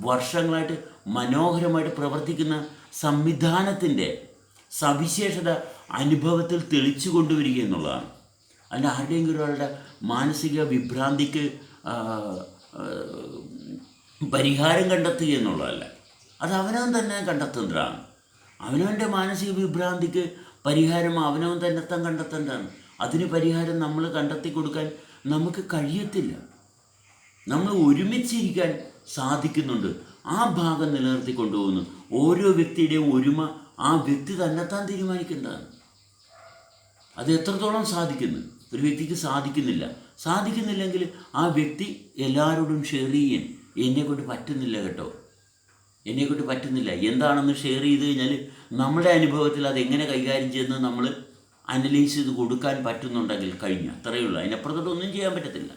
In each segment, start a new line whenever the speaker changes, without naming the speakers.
വർഷങ്ങളായിട്ട് മനോഹരമായിട്ട് പ്രവർത്തിക്കുന്ന സംവിധാനത്തിന്റെ സവിശേഷത അനുഭവത്തിൽ തെളിച്ചു കൊണ്ടുവരിക എന്നുള്ളതാണ്. അല്ല ആരുടെയെങ്കിലും ഒരാളുടെ മാനസിക വിഭ്രാന്തിക്ക് പരിഹാരം കണ്ടെത്തുക എന്നുള്ളതല്ല. അത് അവനവൻ തന്നെ കണ്ടെത്തേണ്ടതാണ്. അവനവന്റെ മാനസിക വിഭ്രാന്തിക്ക് പരിഹാരം അവനവൻ തന്നെ താൻ കണ്ടെത്തേണ്ടതാണ്. അതിന് പരിഹാരം നമ്മൾ കണ്ടെത്തി കൊടുക്കാൻ നമുക്ക് കഴിയത്തില്ല. നമ്മൾ ഒരുമിച്ചിരിക്കാൻ സാധിക്കുന്നുണ്ട്. ആ ഭാഗം നിലനിർത്തി കൊണ്ടുപോകുന്നു ഓരോ വ്യക്തിയുടെയും ഒരുമ ആ വ്യക്തി തന്നെത്താൻ തീരുമാനിക്കേണ്ടതാണ്. അത് എത്രത്തോളം സാധിക്കുന്നു? ഒരു വ്യക്തിക്ക് സാധിക്കുന്നില്ല. സാധിക്കുന്നില്ലെങ്കിൽ ആ വ്യക്തി എല്ലാവരോടും ഷെയർ ചെയ്യാൻ എന്നെ കൊണ്ട് പറ്റുന്നില്ല കേട്ടോ. എന്നെ കൊണ്ട് പറ്റുന്നില്ല. എന്താണെന്ന് ഷെയർ ചെയ്ത് കഴിഞ്ഞാൽ നമ്മുടെ അനുഭവത്തിൽ അതെങ്ങനെ കൈകാര്യം ചെയ്യുന്നത് നമ്മൾ അനലൈസ് ചെയ്ത് കൊടുക്കാൻ പറ്റുന്നുണ്ടെങ്കിൽ കഴിഞ്ഞു. അത്രയേ ഉള്ളൂ. അതിനപ്പുറത്തോട്ട് ഒന്നും ചെയ്യാൻ പറ്റത്തില്ല.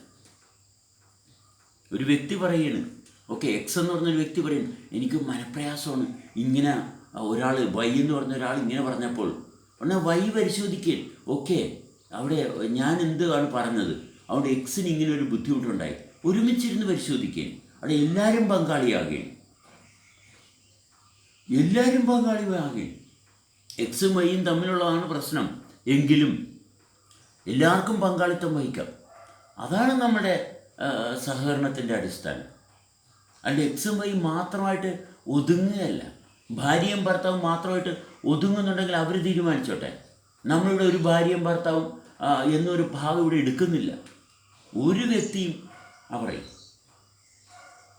ഒരു വ്യക്തി പറയാണ് ഓക്കെ എക്സ് എന്ന് പറഞ്ഞൊരു വ്യക്തി പറയും എനിക്ക് മനപ്രയാസമാണ്. ഇങ്ങനെ ഒരാൾ വൈ എന്ന് പറഞ്ഞ ഒരാൾ ഇങ്ങനെ പറഞ്ഞപ്പോൾ ഉടനെ വൈ പരിശോധിക്കേ. ഓക്കെ അവിടെ ഞാൻ എന്താണ് പറഞ്ഞത്? അവിടെ എക്സിന് ഇങ്ങനെ ഒരു ബുദ്ധിമുട്ടുണ്ടായി. ഒരുമിച്ചിരുന്ന് പരിശോധിക്കുകയും അവിടെ എല്ലാവരും പങ്കാളിയാകുകയും എല്ലാവരും പങ്കാളിയാകുകയും എക്സും വൈയും തമ്മിലുള്ളതാണ് പ്രശ്നം. എങ്കിലും എല്ലാവർക്കും പങ്കാളിത്തം വഹിക്കാം. അതാണ് നമ്മുടെ സഹകരണത്തിന്റെ അടിസ്ഥാനം. അല്ല എക്സും വൈ മാത്രമായിട്ട് ഒതുങ്ങുകയല്ല. ഭാര്യയും ഭർത്താവും മാത്രമായിട്ട് ഒതുങ്ങുന്നുണ്ടെങ്കിൽ അവർ തീരുമാനിച്ചോട്ടെ. നമ്മളിവിടെ ഒരു ഭാര്യയും ഭർത്താവും എന്നൊരു ഭാഗം ഇവിടെ എടുക്കുന്നില്ല. ഒരു വ്യക്തിയും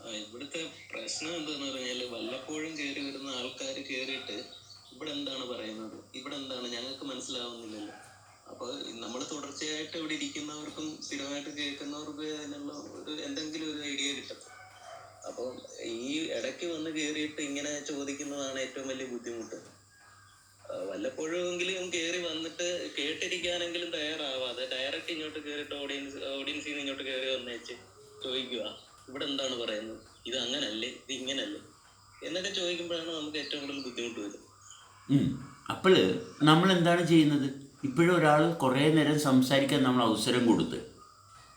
ആ, ഇവിടുത്തെ പ്രശ്നം എന്താന്ന് പറഞ്ഞാൽ വല്ലപ്പോഴും കയറി വരുന്ന ആൾക്കാർ കയറിയിട്ട് ഇവിടെ എന്താണ് പറയുന്നത്? ഇവിടെ എന്താണ് ഞങ്ങൾക്ക് മനസ്സിലാവുന്നില്ലല്ലോ. അപ്പൊ നമ്മൾ തുടർച്ചയായിട്ട് ഇവിടെ ഇരിക്കുന്നവർക്കും സ്ഥിരമായിട്ട് കേൾക്കുന്നവർക്കും അതിനുള്ള ഒരു എന്തെങ്കിലും ഒരു ഐഡിയ കിട്ടും അപ്പം ഈ ഇടയ്ക്ക് വന്ന് കയറിയിട്ട് ഇങ്ങനെ ചോദിക്കുന്നതാണ് ഏറ്റവും വലിയ ബുദ്ധിമുട്ട്. വല്ലപ്പോഴും വല്ലപ്പോഴുമെങ്കിലും കയറി വന്നിട്ട് കേട്ടിരിക്കാനെങ്കിലും തയ്യാറാവാതെ ഡയറക്റ്റ് ഇങ്ങോട്ട് കയറിയിട്ട് ഓഡിയൻസ് ഓഡിയൻസിൽ ഇങ്ങോട്ട് കയറി വന്നേച്ച് ചോദിക്കുക ഇവിടെ എന്താണ് പറയുന്നത്? ഇത് അങ്ങനല്ലേ? ഇത് ഇങ്ങനല്ലേ? എന്നൊക്കെ ചോദിക്കുമ്പോഴാണ് നമുക്ക് ഏറ്റവും കൂടുതൽ ബുദ്ധിമുട്ട് വരുന്നത്.
അപ്പോൾ നമ്മൾ എന്താണ് ചെയ്യുന്നത്? ഇപ്പോഴും ഒരാൾ കുറേ നേരം സംസാരിക്കാൻ നമ്മൾ അവസരം കൊടുത്ത്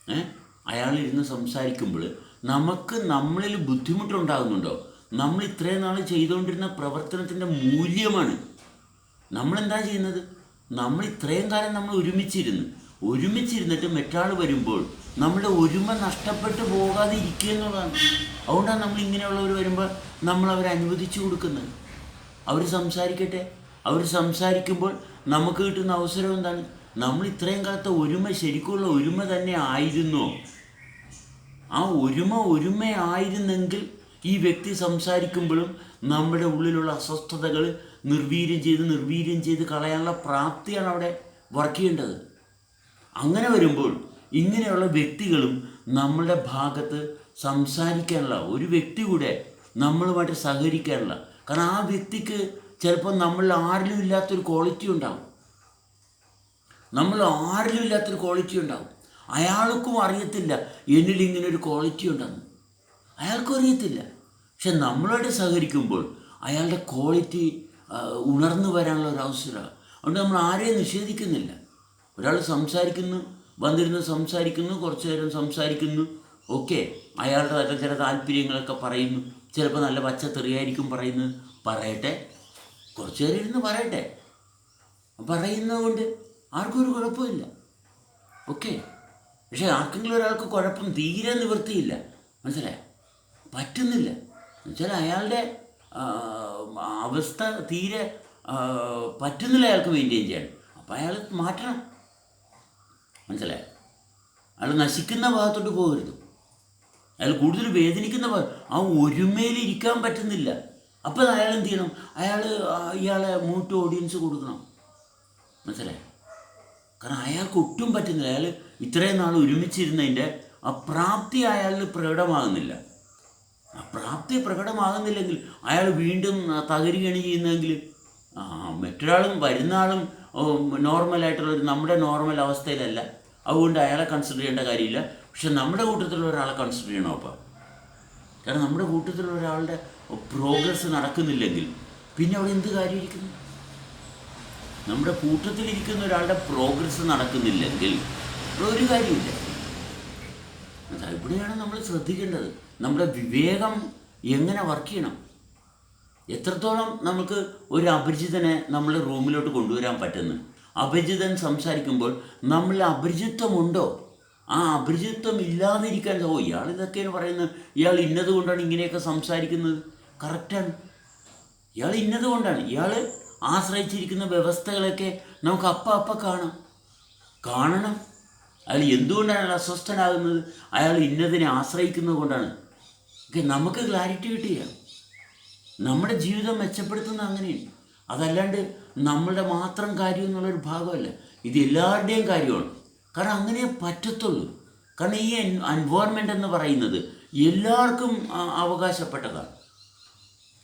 അയാൾ അയാളിരുന്ന് സംസാരിക്കുമ്പോൾ നമുക്ക് നമ്മളിൽ ബുദ്ധിമുട്ടുണ്ടാകുന്നുണ്ടോ? നമ്മൾ ഇത്രയും നാൾ ചെയ്തുകൊണ്ടിരുന്ന പ്രവർത്തനത്തിന്റെ മൂല്യമാണ്. നമ്മളെന്താ ചെയ്യുന്നത്? നമ്മൾ ഇത്രയും കാലം നമ്മൾ ഒരുമിച്ചിരുന്ന്. ഒരുമിച്ചിരുന്നിട്ട് മറ്റാൾ വരുമ്പോൾ നമ്മുടെ ഒരുമ നഷ്ടപ്പെട്ടു പോകാതെ ഇരിക്കുക എന്നുള്ളതാണ്. അതുകൊണ്ടാണ് നമ്മൾ ഇങ്ങനെയുള്ളവർ വരുമ്പോൾ നമ്മൾ അവരെ അനുവദിച്ചു കൊടുക്കുന്നത്. അവർ സംസാരിക്കട്ടെ. അവർ സംസാരിക്കുമ്പോൾ നമുക്ക് കിട്ടുന്ന അവസരം എന്താണ്? നമ്മൾ ഇത്രയും കാലത്തെ ഒരുമ ശരിക്കുള്ള ഒരുമ തന്നെ ആയിരുന്നോ? ആ ഒരുമ ഒരുമയായിരുന്നെങ്കിൽ ഈ വ്യക്തി സംസാരിക്കുമ്പോഴും നമ്മുടെ ഉള്ളിലുള്ള അസ്വസ്ഥതകൾ നിർവീര്യം ചെയ്ത് നിർവീര്യം ചെയ്ത് കളയാനുള്ള പ്രാപ്തിയാണ് അവിടെ വർക്ക് ചെയ്യേണ്ടത്. അങ്ങനെ വരുമ്പോൾ ഇങ്ങനെയുള്ള വ്യക്തികളും നമ്മളുടെ ഭാഗത്ത് സംസാരിക്കാനുള്ള ഒരു വ്യക്തി കൂടെ നമ്മളുമായിട്ട് സഹകരിക്കാനുള്ള. കാരണം ആ വ്യക്തിക്ക് ചിലപ്പോൾ നമ്മളിൽ ആരിലും ഇല്ലാത്തൊരു ക്വാളിറ്റി ഉണ്ടാവും. നമ്മൾ ആരിലും ഇല്ലാത്തൊരു ക്വാളിറ്റി ഉണ്ടാവും. അയാൾക്കും അറിയത്തില്ല. എന്നിൽ ഇങ്ങനെ ഒരു ക്വാളിറ്റി ഉണ്ടെന്ന്. അയാൾക്കും അറിയത്തില്ല പക്ഷെ നമ്മളോട് സഹകരിക്കുമ്പോൾ അയാളുടെ ക്വാളിറ്റി ഉണർന്നു വരാനുള്ള ഒരു അവസരമാണ്. അതുകൊണ്ട് നമ്മൾ ആരെയും നിഷേധിക്കുന്നില്ല. ഒരാൾ സംസാരിക്കുന്നു വന്നിരുന്ന് സംസാരിക്കുന്നു കുറച്ച് നേരം സംസാരിക്കുന്നു ഓക്കെ. അയാളുടെ നല്ല ചില താല്പര്യങ്ങളൊക്കെ പറയുന്നു. ചിലപ്പോൾ നല്ല പച്ചത്തെറിയായിരിക്കും പറയുന്നത്. പറയട്ടെ. കുറച്ച് നേരം ഇരുന്ന് പറയട്ടെ. പറയുന്നത് കൊണ്ട് ആർക്കും ഒരു കുഴപ്പമില്ല. ഓക്കെ. പക്ഷേ ആർക്കെങ്കിലും ഒരാൾക്ക് കുഴപ്പം തീരെ നിവൃത്തിയില്ല. മനസ്സിലായോ? പറ്റുന്നില്ല. എന്നുവെച്ചാൽ അയാളുടെ അവസ്ഥ തീരെ പറ്റുന്നില്ല അയാൾക്ക് മെയിന്റെയിൻ ചെയ്യാൻ. അപ്പം അയാൾ മാറ്റണം. മനസ്സിലായോ? അയാൾ നശിക്കുന്ന ഭാഗത്തോട്ട് പോകരുത്. അയാൾ കൂടുതൽ വേദനിക്കുന്ന ആ ഒരുമയിൽ ഇരിക്കാൻ പറ്റുന്നില്ല. അപ്പോൾ അയാൾ എന്ത് ചെയ്യണം? അയാൾ ഇയാളെ മൂട്ട് ഓഡിയൻസ് കൊടുക്കണം. മനസ്സിലായോ? കാരണം അയാൾക്ക് ഒട്ടും പറ്റുന്നില്ല. അയാൾ ഇത്രയും നാൾ ഒരുമിച്ചിരുന്നതിന്റെ ആ പ്രാപ്തി അയാളിൽ പ്രകടമാകുന്നില്ല. ആ പ്രാപ്തി പ്രകടമാകുന്നില്ലെങ്കിൽ അയാൾ വീണ്ടും തകരുകയാണ് ചെയ്യുന്നതെങ്കിൽ മറ്റൊരാളും വരുന്ന ആളും നോർമലായിട്ടുള്ള നമ്മുടെ നോർമൽ അവസ്ഥയിലല്ല. അതുകൊണ്ട് അയാളെ കൺസിഡർ ചെയ്യേണ്ട കാര്യമില്ല. പക്ഷെ നമ്മുടെ കൂട്ടത്തിലുള്ള ഒരാളെ കൺസിഡർ ചെയ്യണം അപ്പം? കാരണം നമ്മുടെ കൂട്ടത്തിലുള്ള ഒരാളുടെ പ്രോഗ്രസ് നടക്കുന്നില്ലെങ്കിൽ പിന്നെ അവിടെ എന്ത് കാര്യമായിരിക്കുന്നു നമ്മുടെ കൂട്ടത്തിലിരിക്കുന്ന ഒരാളുടെ പ്രോഗ്രസ് നടക്കുന്നില്ലെങ്കിൽ ഒരു കാര്യമില്ല ഇവിടെയാണ് നമ്മൾ ശ്രദ്ധിക്കേണ്ടത്. നമ്മുടെ വിവേകം എങ്ങനെ വർക്ക് ചെയ്യണം? എത്രത്തോളം നമുക്ക് ഒരു അപരിചിതനെ നമ്മൾ റൂമിലോട്ട് കൊണ്ടുവരാൻ പറ്റുന്നു? അപരിചിതൻ സംസാരിക്കുമ്പോൾ നമ്മൾ അപരിചിത്വമുണ്ടോ ആ അപരിചിത്വം ഇല്ലാതിരിക്കാൻ ഓ ഇയാൾ ഇതൊക്കെയാണ് പറയുന്നത്. ഇയാൾ ഇന്നത് കൊണ്ടാണ് ഇങ്ങനെയൊക്കെ സംസാരിക്കുന്നത്. കറക്റ്റാണ് ഇയാൾ ഇന്നത് കൊണ്ടാണ്. ഇയാൾ ആശ്രയിച്ചിരിക്കുന്ന വ്യവസ്ഥകളൊക്കെ നമുക്ക് അപ്പം അപ്പം കാണാം. കാണണം. അയാൾ എന്തുകൊണ്ടാണ് അയാൾ അസ്വസ്ഥനാകുന്നത്? അയാൾ ഇന്നതിനെ ആശ്രയിക്കുന്നത് കൊണ്ടാണ്. ഓക്കെ നമുക്ക് ക്ലാരിറ്റി കിട്ടുക നമ്മുടെ ജീവിതം മെച്ചപ്പെടുത്തുന്ന അങ്ങനെയാണ്. അതല്ലാണ്ട് നമ്മളുടെ മാത്രം കാര്യം എന്നുള്ളൊരു ഭാഗമല്ല. ഇത് എല്ലാവരുടെയും കാര്യമാണ്. കാരണം അങ്ങനെ പറ്റത്തുള്ളൂ. കാരണം ഈ എൻവയോൺമെന്റ് എന്ന് പറയുന്നത് എല്ലാവർക്കും അവകാശപ്പെട്ടതാണ്.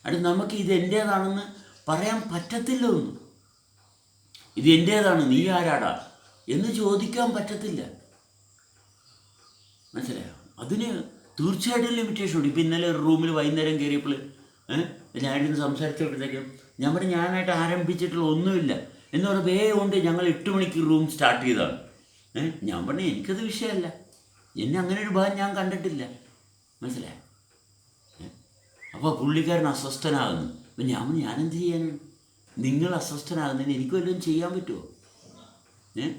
അത് നമുക്ക് ഇത് എന്റേതാണെന്ന് പറയാൻ പറ്റത്തില്ല ഒന്നും. ഇത് എന്റേതാണ് നീ ആരാടാ? എന്ന് ചോദിക്കാൻ പറ്റത്തില്ല. മനസ്സിലായോ? അതിന് തീർച്ചയായിട്ടും ലിമിറ്റേഷൻ ഉണ്ട്. ഇപ്പം ഇന്നലെ റൂമിൽ വൈകുന്നേരം കയറിയപ്പോൾ ഏഹ് ഞാനിരുന്ന് സംസാരിച്ചപ്പോഴത്തേക്കും ഞങ്ങളുടെ ഞാനായിട്ട് ആരംഭിച്ചിട്ടുള്ള ഒന്നുമില്ല. എന്ന് പറഞ്ഞാൽ വേഗം കൊണ്ട് ഞങ്ങൾ എട്ട് മണിക്ക് റൂം സ്റ്റാർട്ട് ചെയ്തതാണ്. ഏഹ് ഞാൻ പറഞ്ഞു എനിക്കത് വിഷയമല്ല. എന്നെ അങ്ങനെ ഒരു ഭാഗം ഞാൻ കണ്ടിട്ടില്ല. മനസ്സിലായോ? അപ്പോൾ പുള്ളിക്കാരൻ അസ്വസ്ഥനാകുന്നു. അപ്പം ഞാൻ ഞാനെന്ത് ചെയ്യാനാണ്? നിങ്ങൾ അസ്വസ്ഥനാകുന്നതിന് എനിക്ക് വല്ലതും ചെയ്യാൻ പറ്റുമോ ഏ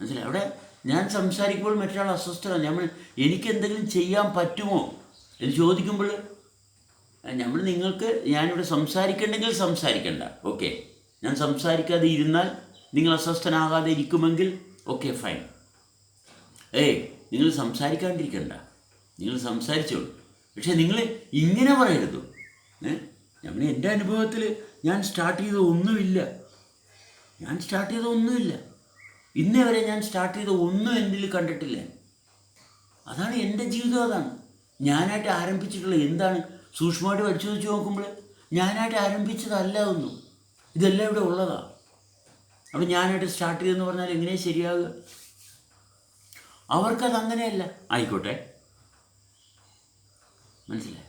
മനസ്സിലായി? അവിടെ ഞാൻ സംസാരിക്കുമ്പോൾ മറ്റൊരാൾ അസ്വസ്ഥരാണ് നമ്മൾ എനിക്ക് എന്തെങ്കിലും ചെയ്യാൻ പറ്റുമോ? എന്ന് ചോദിക്കുമ്പോൾ നമ്മൾ നിങ്ങൾക്ക് ഞാനിവിടെ സംസാരിക്കണ്ടെങ്കിൽ സംസാരിക്കണ്ട. ഓക്കെ. ഞാൻ സംസാരിക്കാതെ ഇരുന്നാൽ നിങ്ങൾ അസ്വസ്ഥനാകാതെ ഇരിക്കുമെങ്കിൽ ഓക്കെ ഫൈൻ. ഏയ് നിങ്ങൾ സംസാരിക്കാണ്ടിരിക്കണ്ട. നിങ്ങൾ സംസാരിച്ചോളൂ. പക്ഷേ നിങ്ങൾ ഇങ്ങനെ പറയരുത്. നമ്മൾ എന്റെ അനുഭവത്തിൽ ഞാൻ സ്റ്റാർട്ട് ചെയ്ത ഒന്നുമില്ല ഞാൻ സ്റ്റാർട്ട് ചെയ്ത ഒന്നുമില്ല ഇന്നേ വരെ ഞാൻ സ്റ്റാർട്ട് ചെയ്ത ഒന്നും എന്റെ കണ്ടിട്ടില്ല. അതാണ് എന്റെ ജീവിതം അതാണ്. ഞാനായിട്ട് ആരംഭിച്ചിട്ടുള്ള എന്താണ്? സൂക്ഷ്മമായിട്ട് പരിശോധിച്ച് നോക്കുമ്പോൾ ഞാനായിട്ട് ആരംഭിച്ചതല്ല ഒന്നും. ഇതെല്ലാം ഇവിടെ ഉള്ളതാണ് അപ്പം ഞാനായിട്ട് സ്റ്റാർട്ട് ചെയ്തെന്ന് പറഞ്ഞാൽ എങ്ങനെ ശരിയാകുക അവർക്കത് അങ്ങനെയല്ല. ആയിക്കോട്ടെ. മനസ്സിലായി?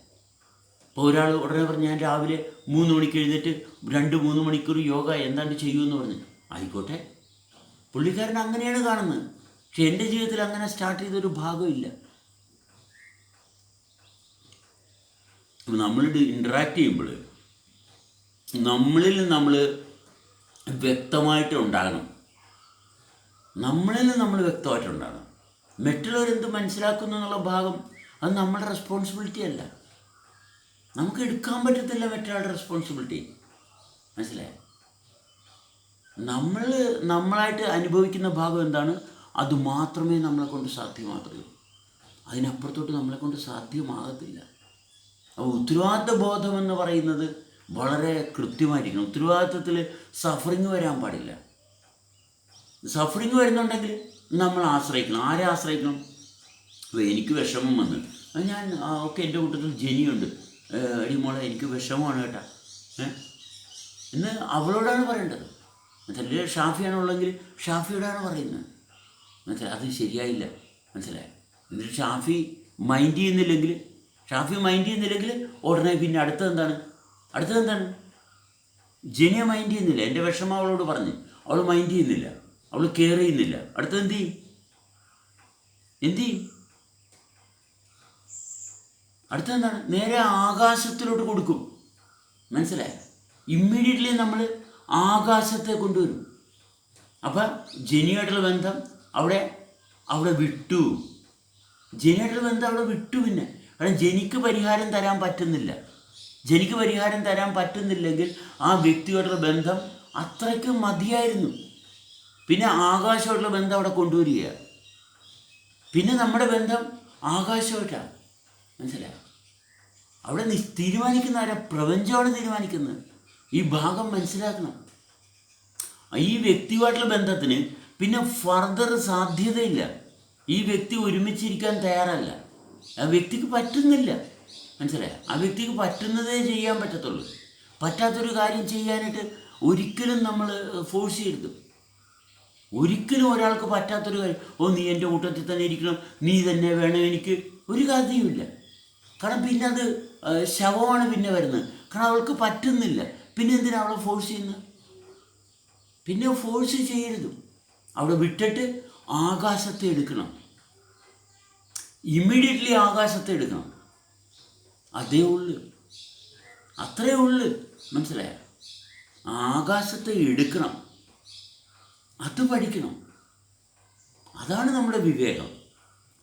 ഇപ്പോൾ ഒരാൾ ഉടനെ പറഞ്ഞ് ഞാൻ രാവിലെ മൂന്ന് മണിക്ക് എഴുന്നേറ്റ് രണ്ട് മൂന്ന് മണിക്കൂർ യോഗ എന്താണ്ട് ചെയ്യുമെന്ന് പറഞ്ഞു. ആയിക്കോട്ടെ. പുള്ളിക്കാരൻ അങ്ങനെയാണ് കാണുന്നത്. പക്ഷെ എന്റെ ജീവിതത്തിൽ അങ്ങനെ സ്റ്റാർട്ട് ചെയ്തൊരു ഭാഗമില്ല നമ്മൾ ഇൻട്രാക്ട് ചെയ്യുമ്പോൾ നമ്മളിൽ നമ്മൾ വ്യക്തമായിട്ട് ഉണ്ടാകണം. നമ്മളിൽ നമ്മൾ വ്യക്തമായിട്ട് ഉണ്ടാകണം. മറ്റുള്ളവരെന്ത് മനസ്സിലാക്കുന്നു എന്നുള്ള ഭാഗം അത് നമ്മുടെ റെസ്പോൺസിബിലിറ്റി അല്ല. നമുക്ക് എടുക്കാൻ പറ്റത്തില്ല മറ്റൊരാളുടെ റെസ്പോൺസിബിലിറ്റി മനസ്സിലായോ? നമ്മൾ നമ്മളായിട്ട് അനുഭവിക്കുന്ന ഭാഗം എന്താണ്? അത് മാത്രമേ നമ്മളെ കൊണ്ട് സാധ്യമാകത്തുള്ളൂ. അതിനപ്പുറത്തോട്ട് നമ്മളെ കൊണ്ട് സാധ്യമാകത്തില്ല. അപ്പോൾ ഉത്തരവാദിത്ത ബോധം എന്ന് പറയുന്നത് വളരെ കൃത്യമായിരിക്കണം. ഉത്തരവാദിത്വത്തിൽ സഫറിങ് വരാൻ പാടില്ല. സഫറിങ് വരുന്നുണ്ടെങ്കിൽ നമ്മൾ ആശ്രയിക്കണം. ആരെ ആശ്രയിക്കണം? എനിക്ക് വിഷമം വന്ന്. ഞാൻ ഓക്കെ എന്റെ കൂട്ടത്തിൽ ജനിയുണ്ട്. അടിമോളെ എനിക്ക് വിഷമമാണ് കേട്ടാ. എന്ന് അവളോടാണ് പറയേണ്ടത്. മനസ്സിലായി ഷാഫിയാണുള്ളെങ്കിൽ ഷാഫിയോടാണ് പറയുന്നത്. മനസ്സിലായി? അത് ശരിയായില്ല. മനസ്സിലായി? എന്നിട്ട് ഷാഫി മൈൻഡ് ചെയ്യുന്നില്ലെങ്കിൽ ഷാഫി മൈൻഡ് ചെയ്യുന്നില്ലെങ്കിൽ ഉടനെ പിന്നെ അടുത്തത് എന്താണ്? അടുത്തത് എന്താണ്? ജനിയ മൈൻഡ് ചെയ്യുന്നില്ല. എന്റെ വിഷമം അവളോട് പറഞ്ഞു. അവൾ മൈൻഡ് ചെയ്യുന്നില്ല. അവൾ കെയർ ചെയ്യുന്നില്ല. അടുത്തത് എന്ത് ചെയ്യും? എന്ത് ചെയ്യും? അടുത്തത് എന്താണ്? നേരെ ആകാശത്തിലോട്ട് കൊടുക്കും. മനസ്സിലായോ? ഇമ്മീഡിയറ്റ്ലി നമ്മൾ ആകാശത്തെ കൊണ്ടുവരും. അപ്പം ജനിയായിട്ടുള്ള ബന്ധം അവിടെ അവിടെ വിട്ടു. ജനിയായിട്ടുള്ള ബന്ധം അവിടെ വിട്ടു പിന്നെ. കാരണം ജനിക്ക് പരിഹാരം തരാൻ പറ്റുന്നില്ല. ജനിക്ക് പരിഹാരം തരാൻ പറ്റുന്നില്ലെങ്കിൽ ആ വ്യക്തിയോടുള്ള ബന്ധം അത്രയ്ക്ക് മതിയായിരുന്നു. പിന്നെ ആകാശമായിട്ടുള്ള ബന്ധം അവിടെ കൊണ്ടുവരിക പിന്നെ നമ്മുടെ ബന്ധം ആകാശമായിട്ടാണ്. മനസ്സിലായോ? അവിടെ തീരുമാനിക്കുന്ന ആരാ? പ്രപഞ്ചമാണ് തീരുമാനിക്കുന്നത്. ഈ ഭാഗം മനസ്സിലാക്കണം. ഈ വ്യക്തിയുമായിട്ടുള്ള ബന്ധത്തിന് പിന്നെ ഫർദർ സാധ്യതയില്ല. ഈ വ്യക്തി ഒരുമിച്ചിരിക്കാൻ തയ്യാറല്ല. ആ വ്യക്തിക്ക് പറ്റുന്നില്ല. മനസ്സിലായോ? ആ വ്യക്തിക്ക് പറ്റുന്നതേ ചെയ്യാൻ പറ്റത്തുള്ളൂ. പറ്റാത്തൊരു കാര്യം ചെയ്യാനായിട്ട് ഒരിക്കലും നമ്മൾ ഫോഴ്സ് ചെയ്യരുത്. ഒരിക്കലും ഒരാൾക്ക് പറ്റാത്തൊരു കാര്യം ഓ നീ എന്റെ കൂട്ടത്തിൽ തന്നെ ഇരിക്കണം. നീ തന്നെ വേണം എനിക്ക്. ഒരു കാര്യമില്ല കാരണം പിന്നെ അത് ശവമാണ് പിന്നെ വരുന്നത്. കാരണം അവൾക്ക് പറ്റുന്നില്ല. പിന്നെ എന്തിനാ അവളെ ഫോഴ്സ് ചെയ്യുന്നത് പിന്നെ ഫോഴ്സ് ചെയ്യരുത്. അവിടെ വിട്ടിട്ട് ആകാശത്തെ എടുക്കണം. ഇമ്മീഡിയറ്റ്ലി ആകാശത്തെ എടുക്കണം. അതേ ഉള്ളു. അത്രേ ഉള്ളു. മനസ്സിലായ? ആകാശത്തെ എടുക്കണം. അത് പഠിക്കണം. അതാണ് നമ്മുടെ വിവേകം.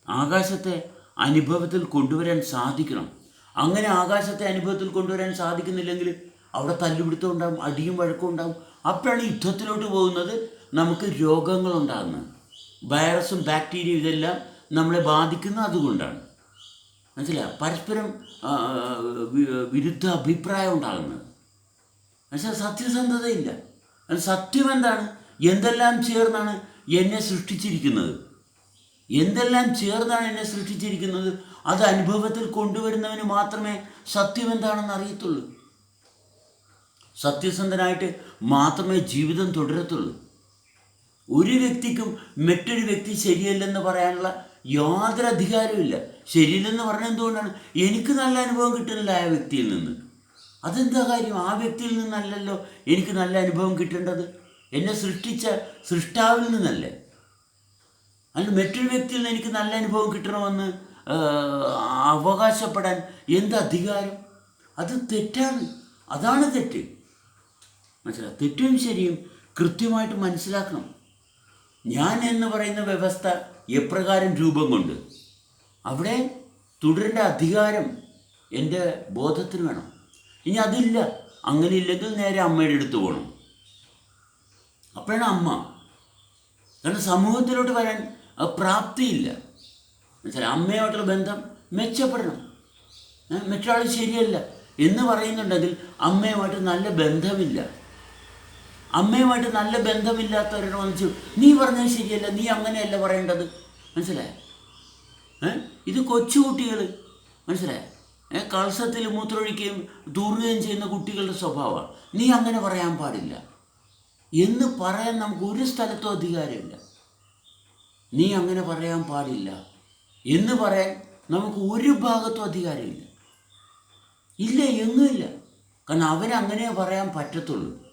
ആകാശത്തെ അനുഭവത്തിൽ കൊണ്ടുവരാൻ സാധിക്കണം. അങ്ങനെ ആകാശത്തെ അനുഭവത്തിൽ കൊണ്ടുവരാൻ സാധിക്കുന്നില്ലെങ്കിൽ അവിടെ തല്ലുപിടുത്തം ഉണ്ടാകും അടിയും വഴക്കും ഉണ്ടാകും അപ്പോഴാണ് യുദ്ധത്തിലോട്ട് പോകുന്നത്. നമുക്ക് രോഗങ്ങളുണ്ടാകുന്നത്. വൈറസും ബാക്ടീരിയയും ഇതെല്ലാം നമ്മളെ ബാധിക്കുന്നത് അതുകൊണ്ടാണ്. മനസ്സിലായോ? പരസ്പരം വിരുദ്ധ അഭിപ്രായം ഉണ്ടാകുന്നത്. മനസ്സിലാ സത്യസന്ധതയില്ല. സത്യം എന്താണ്? എന്തെല്ലാം ചേർന്നാണ് എന്നെ സൃഷ്ടിച്ചിരിക്കുന്നത്? എന്തെല്ലാം ചേർന്നാണ് എന്നെ സൃഷ്ടിച്ചിരിക്കുന്നത്? അത് അനുഭവത്തിൽ കൊണ്ടുവരുന്നവന് മാത്രമേ സത്യം എന്താണെന്ന് അറിയത്തുള്ളൂ. സത്യസന്ധനായിട്ട് മാത്രമേ ജീവിതം തുടരത്തുള്ളൂ. ഒരു വ്യക്തിക്കും മറ്റൊരു വ്യക്തി ശരിയല്ലെന്ന് പറയാനുള്ള യാതൊരു അധികാരവുമില്ല ശരിയില്ലെന്ന് പറഞ്ഞ എന്തുകൊണ്ടാണ്? എനിക്ക് നല്ല അനുഭവം കിട്ടുന്നില്ല ആ വ്യക്തിയിൽ നിന്ന്. അതെന്താ കാര്യം? ആ വ്യക്തിയിൽ നിന്നല്ലല്ലോ എനിക്ക് നല്ല അനുഭവം കിട്ടേണ്ടത്. എന്നെ സൃഷ്ടിച്ച സൃഷ്ടാവിൽ നിന്നല്ലേ? അല്ല മറ്റൊരു വ്യക്തിയിൽ നിന്ന് എനിക്ക് നല്ല അനുഭവം കിട്ടണമെന്ന് അവകാശപ്പെടാൻ എന്ത് അധികാരം? അത് തെറ്റാണ്. അതാണ് തെറ്റ്. മനസ്സിലായി തെറ്റും ശരിയും കൃത്യമായിട്ട് മനസ്സിലാക്കണം. ഞാൻ എന്ന് പറയുന്ന വ്യവസ്ഥ എപ്രകാരം രൂപം കൊണ്ട്? അവിടെ തുടരേണ്ട അധികാരം എന്റെ ബോധത്തിന് വേണം. ഇനി അതില്ല. അങ്ങനെ ഇല്ലെങ്കിൽ നേരെ അമ്മയുടെ അടുത്ത് പോകണം അപ്പോഴാണ് അമ്മ. കാരണം സമൂഹത്തിലോട്ട് വരാൻ പ്രാപ്തിയില്ല. എന്നുവെച്ചാൽ അമ്മയുമായിട്ടുള്ള ബന്ധം മെച്ചപ്പെടണം. മറ്റൊരാൾ ശരിയല്ല എന്ന് പറയുന്നുണ്ടെങ്കിൽ അമ്മയുമായിട്ട് നല്ല ബന്ധമില്ല. അമ്മയുമായിട്ട് നല്ല ബന്ധമില്ലാത്തവരോട് വന്നിച്ചു നീ പറഞ്ഞത് ശരിയല്ല നീ അങ്ങനെയല്ല പറയേണ്ടത്. മനസ്സിലായോ? ഇത് കൊച്ചുകുട്ടികൾ മനസ്സിലായോ? കളസത്തിൽ മൂത്രമൊഴിക്കുകയും തൂറുകയും ചെയ്യുന്ന കുട്ടികളുടെ സ്വഭാവമാണ്. നീ അങ്ങനെ പറയാൻ പാടില്ല. എന്ന് പറയാൻ നമുക്ക് ഒരു സ്ഥലത്തും അധികാരമില്ല. നീ അങ്ങനെ പറയാൻ പാടില്ല. എന്ന് പറയാൻ നമുക്ക് ഒരു ഭാഗത്തും അധികാരമില്ല. ഇല്ല എങ്ങുമില്ല കാരണം അവരങ്ങനെ പറയാൻ പറ്റത്തുള്ളൂ.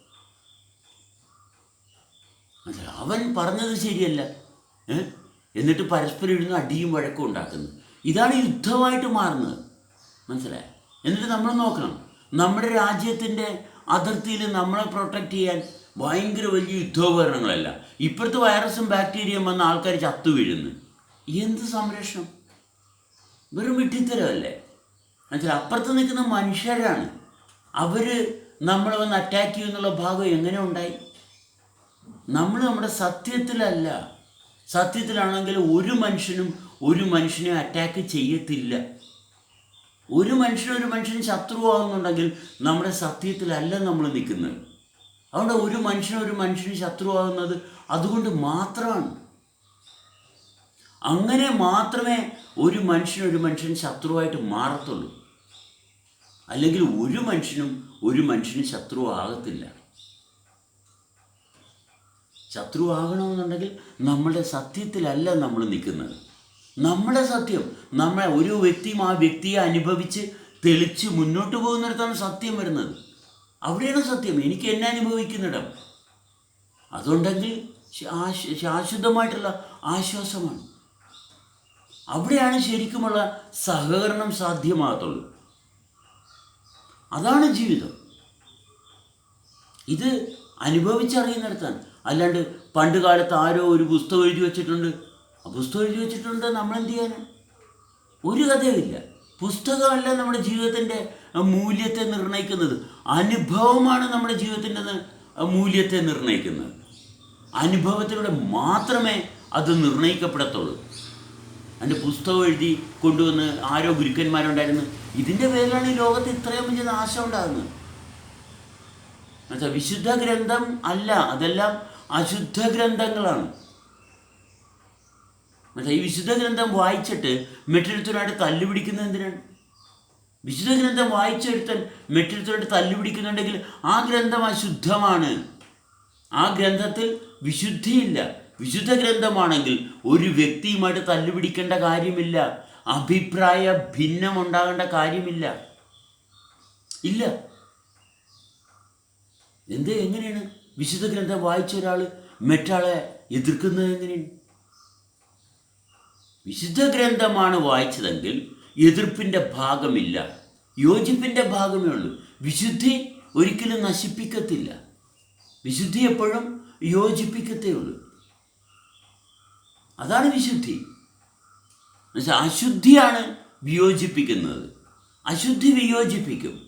മനസ്സിലായോ? അവൻ പറഞ്ഞത് ശരിയല്ല. എന്നിട്ട് പരസ്പരം ഇരുന്ന് അടിയും വഴക്കും ഉണ്ടാക്കുന്നു. ഇതാണ് യുദ്ധമായിട്ട് മാറുന്നത്. മനസ്സിലായോ? എന്നിട്ട് നമ്മൾ നോക്കണം. നമ്മുടെ രാജ്യത്തിന്റെ അതിർത്തിയിൽ നമ്മളെ പ്രൊട്ടക്റ്റ് ചെയ്യാൻ ഭയങ്കര വലിയ യുദ്ധോപകരണങ്ങളല്ല. ഇപ്പോഴത്തെ വൈറസും ബാക്ടീരിയയും വന്ന ആൾക്കാർ ചത്തു വീഴുന്നു. എന്ത് സംരക്ഷണം? വെറും വിട്ടിത്തരമല്ലേ മനസ്സിലായി? അപ്പുറത്ത് നിൽക്കുന്ന മനുഷ്യരാണ്. അവർ നമ്മളെ വന്ന് അറ്റാക്ക് ചെയ്യുന്നുള്ള ഭാഗം എങ്ങനെ ഉണ്ടായി? നമ്മൾ നമ്മുടെ സത്യത്തിലല്ല. സത്യത്തിലാണെങ്കിൽ ഒരു മനുഷ്യനും ഒരു മനുഷ്യനെ അറ്റാക്ക് ചെയ്യത്തില്ല. ഒരു മനുഷ്യനും ഒരു മനുഷ്യൻ ശത്രുവാകുന്നുണ്ടെങ്കിൽ നമ്മുടെ സത്യത്തിലല്ല നമ്മൾ നിൽക്കുന്നത്. അതുകൊണ്ട് ഒരു മനുഷ്യനും ഒരു മനുഷ്യനും ശത്രുവാകുന്നത് അതുകൊണ്ട് മാത്രമാണ്. അങ്ങനെ മാത്രമേ ഒരു മനുഷ്യനും ഒരു മനുഷ്യൻ ശത്രുവായിട്ട് മാറത്തുള്ളൂ. അല്ലെങ്കിൽ ഒരു മനുഷ്യനും ഒരു മനുഷ്യനും ശത്രുവാകത്തില്ല. ശത്രുവാകണമെന്നുണ്ടെങ്കിൽ നമ്മുടെ സത്യത്തിലല്ല നമ്മൾ നിൽക്കുന്നത്. നമ്മുടെ സത്യം നമ്മളെ ഒരു വ്യക്തിയും ആ വ്യക്തിയെ അനുഭവിച്ച് തെളിച്ച് മുന്നോട്ട് പോകുന്നിടത്താണ് സത്യം വരുന്നത്. അവിടെയാണ് സത്യം. എനിക്ക് എന്നെ അനുഭവിക്കുന്നിടം. അതുണ്ടെങ്കിൽ ശാശ്വ- ശാശ്വതമായിട്ടുള്ള ആശ്വാസമാണ്. അവിടെയാണ് ശരിക്കുമുള്ള സഹകരണം സാധ്യമാകത്തുള്ളൂ. അതാണ് ജീവിതം. ഇത് അനുഭവിച്ചറിയുന്നിടത്താണ്. അല്ലാണ്ട് പണ്ട് കാലത്ത് ആരോ ഒരു പുസ്തകം എഴുതി വെച്ചിട്ടുണ്ട്. ആ പുസ്തകം എഴുതി വെച്ചിട്ടുണ്ട് നമ്മൾ എന്ത് ചെയ്യാനാണ് ഒരു കഥയുമില്ല പുസ്തകമല്ല നമ്മുടെ ജീവിതത്തിന്റെ മൂല്യത്തെ നിർണയിക്കുന്നത്. അനുഭവമാണ് നമ്മുടെ ജീവിതത്തിന്റെ മൂല്യത്തെ നിർണയിക്കുന്നത്. അനുഭവത്തിലൂടെ മാത്രമേ അത് നിർണയിക്കപ്പെടത്തുള്ളൂ. അതിന്റെ പുസ്തകം എഴുതി കൊണ്ടുവന്ന് ആരോ ഗുരുക്കന്മാരുണ്ടായിരുന്നു. ഇതിന്റെ പേരിലാണ് ഈ ലോകത്ത് ഇത്രയും വലിയ നാശം ഉണ്ടാകുന്നത്. എന്നുവെച്ചാൽ വിശുദ്ധ ഗ്രന്ഥം അല്ല. അതെല്ലാം അശുദ്ധ ഗ്രന്ഥങ്ങളാണ് മറ്റേ ഈ വിശുദ്ധ ഗ്രന്ഥം വായിച്ചിട്ട് മെട്ടിരുത്തനായിട്ട് തല്ലു പിടിക്കുന്നത് എന്തിനാണ്? വിശുദ്ധ ഗ്രന്ഥം വായിച്ചെടുത്തൻ മെട്ടിരുത്തനായിട്ട് തല്ലു പിടിക്കുന്നുണ്ടെങ്കിൽ ആ ഗ്രന്ഥം അശുദ്ധമാണ്. ആ ഗ്രന്ഥത്തിൽ വിശുദ്ധിയില്ല. വിശുദ്ധ ഗ്രന്ഥമാണെങ്കിൽ ഒരു വ്യക്തിയുമായിട്ട് തല്ലുപിടിക്കേണ്ട കാര്യമില്ല. അഭിപ്രായ ഭിന്നം ഉണ്ടാകേണ്ട കാര്യമില്ല. ഇല്ല. എന്ത് എങ്ങനെയാണ്? വിശുദ്ധ ഗ്രന്ഥം വായിച്ച ഒരാൾ മറ്റാളെ എതിർക്കുന്നത് എങ്ങനെയാണ് വിശുദ്ധ ഗ്രന്ഥമാണ് വായിച്ചതെങ്കിൽ എതിർപ്പിന്റെ ഭാഗമില്ല. യോജിപ്പിന്റെ ഭാഗമേ ഉള്ളൂ. വിശുദ്ധി ഒരിക്കലും നശിപ്പിക്കത്തില്ല. വിശുദ്ധി എപ്പോഴും യോജിപ്പിക്കത്തേ ഉള്ളൂ. അതാണ് വിശുദ്ധി. എന്നുവെച്ചാൽ അശുദ്ധിയാണ് വിയോജിപ്പിക്കുന്നത്. അശുദ്ധി വിയോജിപ്പിക്കും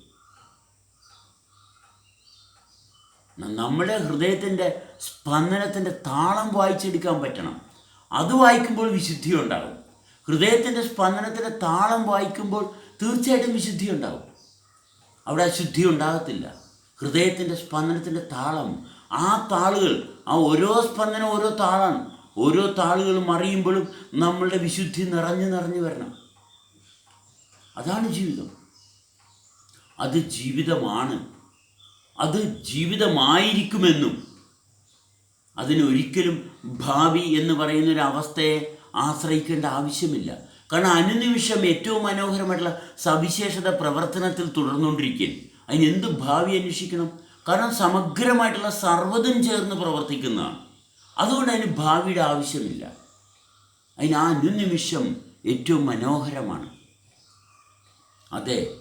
ന- നമ്മുടെ ഹൃദയത്തിന്റെ സ്പന്ദനത്തിന്റെ താളം വായിച്ചെടുക്കാൻ പറ്റണം. അത് വായിക്കുമ്പോൾ വിശുദ്ധി ഉണ്ടാകും. ഹൃദയത്തിന്റെ സ്പന്ദനത്തിന്റെ താളം വായിക്കുമ്പോൾ തീർച്ചയായിട്ടും വിശുദ്ധി ഉണ്ടാകും. അവിടെ അശുദ്ധി ഉണ്ടാകത്തില്ല. ഹൃദയത്തിന്റെ സ്പന്ദനത്തിന്റെ താളം. ആ താളുകൾ ആ ഓരോ സ്പന്ദനം ഓരോ താളാണ്. ഓരോ താളുകളും അറിയുമ്പോഴും നമ്മളുടെ വിശുദ്ധി നിറഞ്ഞു നിറഞ്ഞു വരണം. അതാണ് ജീവിതം. അത് ജീവിതമാണ്. അത് ജീവിതമായിരിക്കുമെന്നും അതിനൊരിക്കലും ഭാവി എന്ന് പറയുന്ന ഒരു അവസ്ഥയെ ആശ്രയിക്കേണ്ട ആവശ്യമില്ല. കാരണം അനുനിമിഷം ഏറ്റവും മനോഹരമായിട്ടുള്ള സവിശേഷത പ്രവർത്തനത്തിൽ തുടർന്നുകൊണ്ടിരിക്കും അതിന് എന്ത് ഭാവി അന്വേഷിക്കണം? കാരണം സമഗ്രമായിട്ടുള്ള സർവതും ചേർന്ന് പ്രവർത്തിക്കുന്നതാണ്. അതുകൊണ്ട് അതിന് ഭാവിയുടെ ആവശ്യമില്ല. അതിന് ആ അനുനിമിഷം ഏറ്റവും മനോഹരമാണ്. അതെ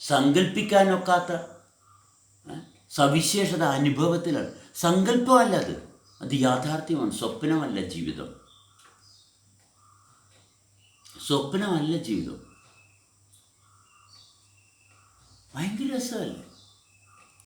സങ്കല്പിക്കാനൊക്കാത്ത? സവിശേഷത അനുഭവത്തിലാണ്. സങ്കല്പമല്ല അത്. അത് യാഥാർത്ഥ്യമാണ്. സ്വപ്നമല്ല ജീവിതം. സ്വപ്നമല്ല ജീവിതം. ഭയങ്കര രസമല്ലേ?